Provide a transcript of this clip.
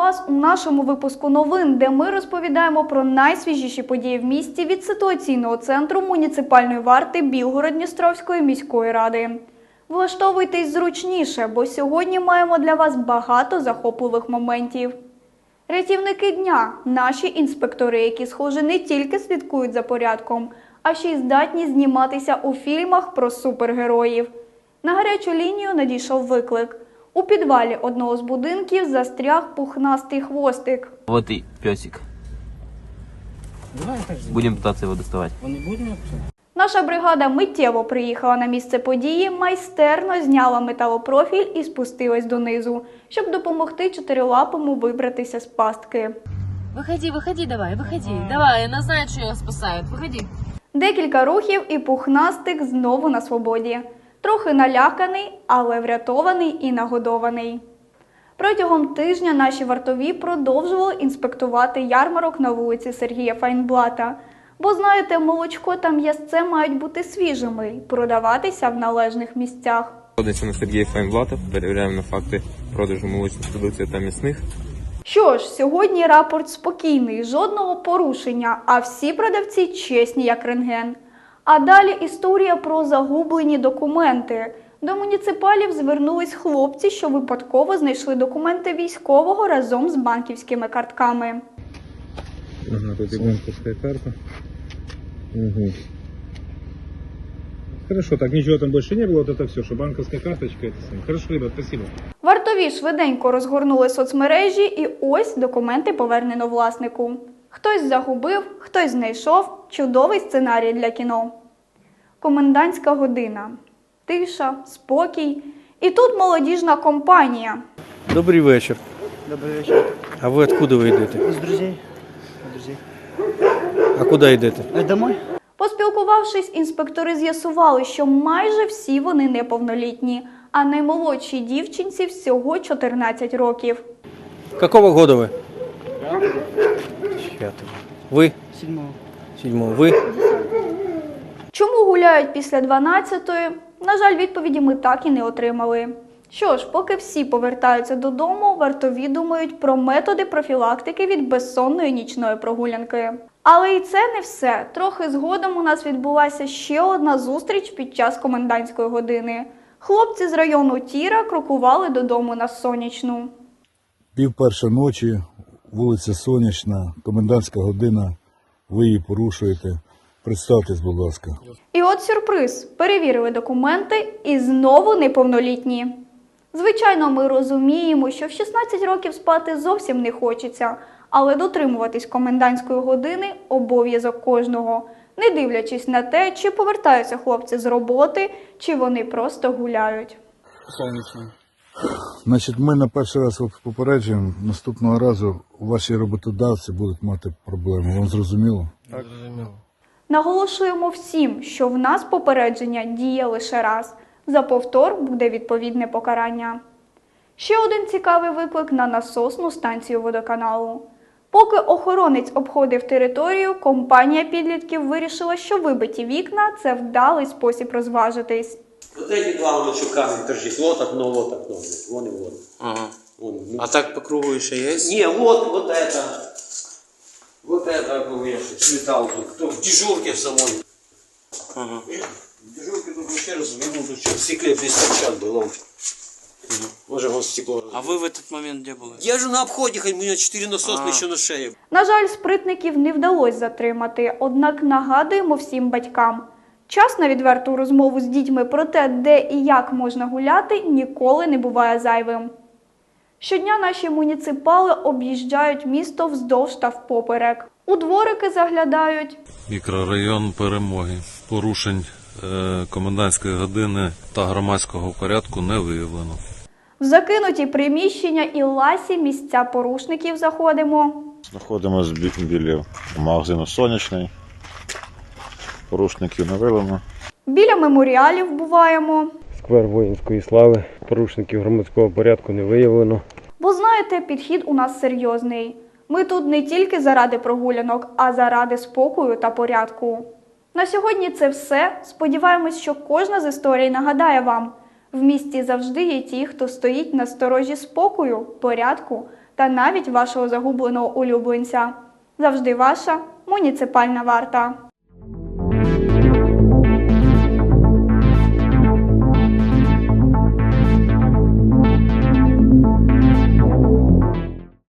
вас у нашому випуску новин, де ми розповідаємо про найсвіжіші події в місті від ситуаційного центру муніципальної варти Білгород-Дністровської міської ради. Влаштовуйтесь зручніше, бо сьогодні маємо для вас багато захопливих моментів. Рятівники дня наші інспектори, які, схоже, не тільки слідкують за порядком, а ще й здатні зніматися у фільмах про супергероїв. На гарячу лінію надійшов виклик. У підвалі одного з будинків застряг пухнастий хвостик. Вот и песик. Давай так же. Будем пытаться его доставать. Он не будет вообще? Наша бригада миттєво приїхала на місце події, майстерно зняла металопрофіль і спустилась донизу, щоб допомогти чотирилапому вибратися з пастки. Выходи, выходи, давай, выходи. Давай, она знает, что ее спасают. Выходи. Декілька рухів і пухнастик знову на свободі. Трохи наляканий, але врятований і нагодований. Протягом тижня наші вартові продовжували інспектувати ярмарок на вулиці Сергія Файнблата. Бо знаєте, молочко та м'ясце мають бути свіжими й продаватися в належних місцях. Знаходиться на Сергія Файнблата, перевіряємо на факти продажу молочних продукцій та м'ясних. Що ж, сьогодні рапорт спокійний, жодного порушення, а всі продавці чесні, як рентген. А далі історія про загублені документи. До муніципалів звернулись хлопці, що випадково знайшли документи військового разом з банківськими картками. Ага, тут и банковская карта. Угу. Хорошо, так ничего там больше не было, вот это все, что банковская карточка, это самое. Хорошо, ребят, спасибо. Вартові швиденько розгорнули соцмережі, і ось документи повернено власнику. Хтось загубив, хтось знайшов. Чудовий сценарій для кіно. Комендантська година. Тиша, спокій. І тут молодіжна компанія. Добрий вечір. Добрый вечер. А ви откуда ви йдете? Из друзей. Друзей. А куди йдете? Э, домой? Поспілкувавшись, інспектори з'ясували, що майже всі вони неповнолітні, а наймолодшій дівчинці всього 14 років. Какого года ви? П'ятого. Ви? Седьмого. Седьмого. Ви? Чому гуляють після 12-ї? На жаль, відповіді ми так і не отримали. Що ж, поки всі повертаються додому, вартові думають про методи профілактики від безсонної нічної прогулянки. Але і це не все. Трохи згодом у нас відбулася ще одна зустріч під час комендантської години. Хлопці з району Тіра крокували додому на сонячну. Пів перша ночі, вулиця Сонячна, комендантська година, ви її порушуєте. Представтесь, будь ласка. І от сюрприз: перевірили документи і знову неповнолітні. Звичайно, ми розуміємо, що в 16 років спати зовсім не хочеться, але дотримуватись комендантської години обов'язок кожного, не дивлячись на те, чи повертаються хлопці з роботи, чи вони просто гуляють. Солнечный. Значить, ми на перший раз вас попереджуємо, наступного разу ваші роботодавці будуть мати проблеми. Вам зрозуміло? Наголошуємо всім, що в нас попередження діє лише раз. За повтор буде відповідне покарання. Ще один цікавий виклик на насосну станцію водоканалу. Поки охоронець обходив територію, компанія підлітків вирішила, що вибиті вікна це вдалий спосіб розважитись. Вот эти два лучше камень держись. Вот окно, вот окно. блядь, Вон и вот. Ага. Вон, ну. А так по кругу еще есть? Не, вот, вот это. Вот это, ну, я же сметал тут. Кто в дежурке в салоне. Ага. В дежурке тут вообще развернул, тут что, в стекле весь торчат был. Он. Уже вон стекло. А вы в этот момент где были? Я же на обходе, хоть у меня 4 насоса А. еще на шее. На жаль, спритників не вдалося затримати, однак нагадуємо всім батькам. Час на відверту розмову з дітьми про те, де і як можна гуляти, ніколи не буває зайвим. Щодня наші муніципали об'їжджають місто вздовж та впоперек. У дворики заглядають, Мікрорайон перемоги. Порушень е, комендантської години та громадського порядку не виявлено. в закинуті приміщення і ласі місця порушників заходимо. Знаходимося біля магазину Сонячний. Порушників не виявлено. Біля меморіалів буваємо. Сквер воїнської слави. Порушників громадського порядку не виявлено. Бо знаєте, підхід у нас серйозний. Ми тут не тільки заради прогулянок, а заради спокою та порядку. На сьогодні це все. Сподіваємось, що кожна з історій нагадає вам: в місті завжди є ті, хто стоїть на сторожі спокою, порядку та навіть вашого загубленого улюбленця. Завжди ваша муніципальна варта.